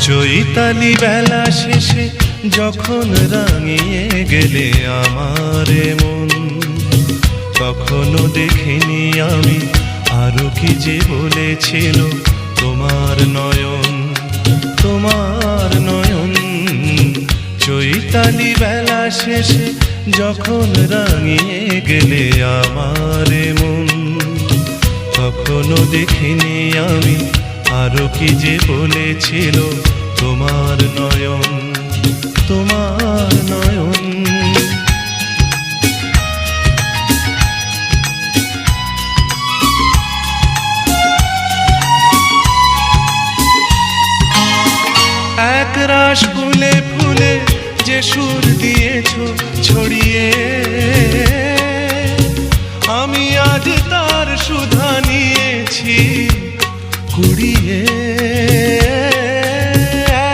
চৈতালি বেলা শেষে যখন রাঙিয়ে গেলে আমার মন কখনো দেখিনি আমি আরও কি যে বলেছিল তোমার নয়ন। তোমার নয়ন। চৈতালি বেলা শেষে যখন রাঙিয়ে গেলে আমার মন, তখনও দেখিনি আমি আরও কি যে বলেছিল তোমার নয়ন। তোমার সুধা নিয়েছি, কুড়িয়ে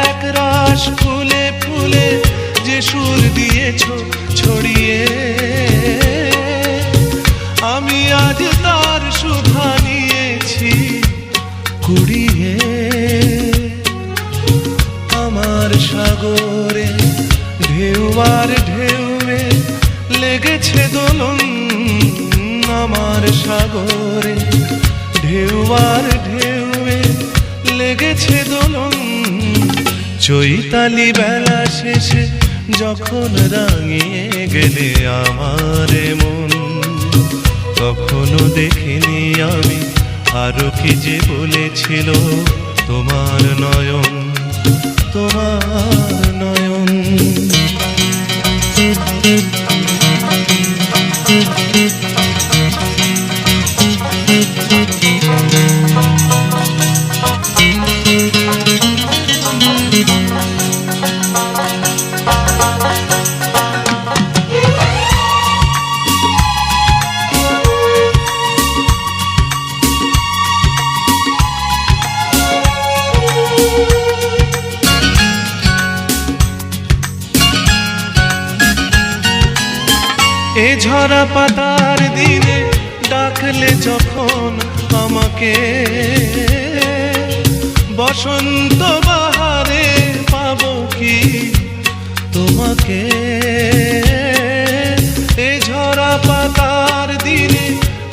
এক রাস ফুলে ফুলে যে সুর দিয়েছ ছড়িয়ে। আমি আজ তার সুধা নিয়েছি, কুড়িয়ে। আমার সাগরে ঢেউ আর ঢেউয়ে লেগেছে দোলন সাগরে ঢেউ আর ঢেউয়ে লেগেছে দোলন। চৈতালি বেলা শেষে যখন রাঙিয়ে গেলে আমার মন কখনো দেখিনি আমি আরও কি যে বলেছিল তোমার নয়ন তোমার নয়ন। এ ঝরা পাতার দিনে ডাকলে যখন আমাকে। বসন্ত বাহারে পাব কি তোমাকে? এ ঝরা পাতার দিনে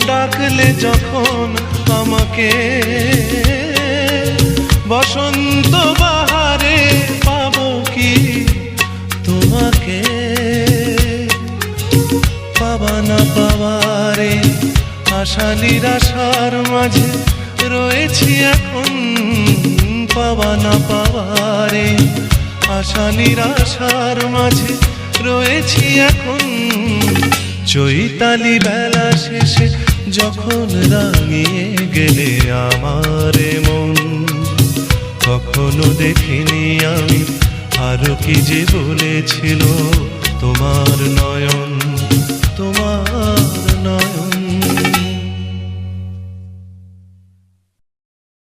ডাকলে যখন আমাকে। বসন্ত বাহারে পাওয়ারে আশা নিরাশার মাঝে রয়েছি এখন পাবা না পাওয়ারে। আশা নিরাশার মাঝে রয়েছি এখন। চৈতালি বেলা শেষে যখন রাঙিয়ে গেলে আমার মন, কখনো দেখিনি আমি আরও কি যে বলেছিল তোমার নয়ন।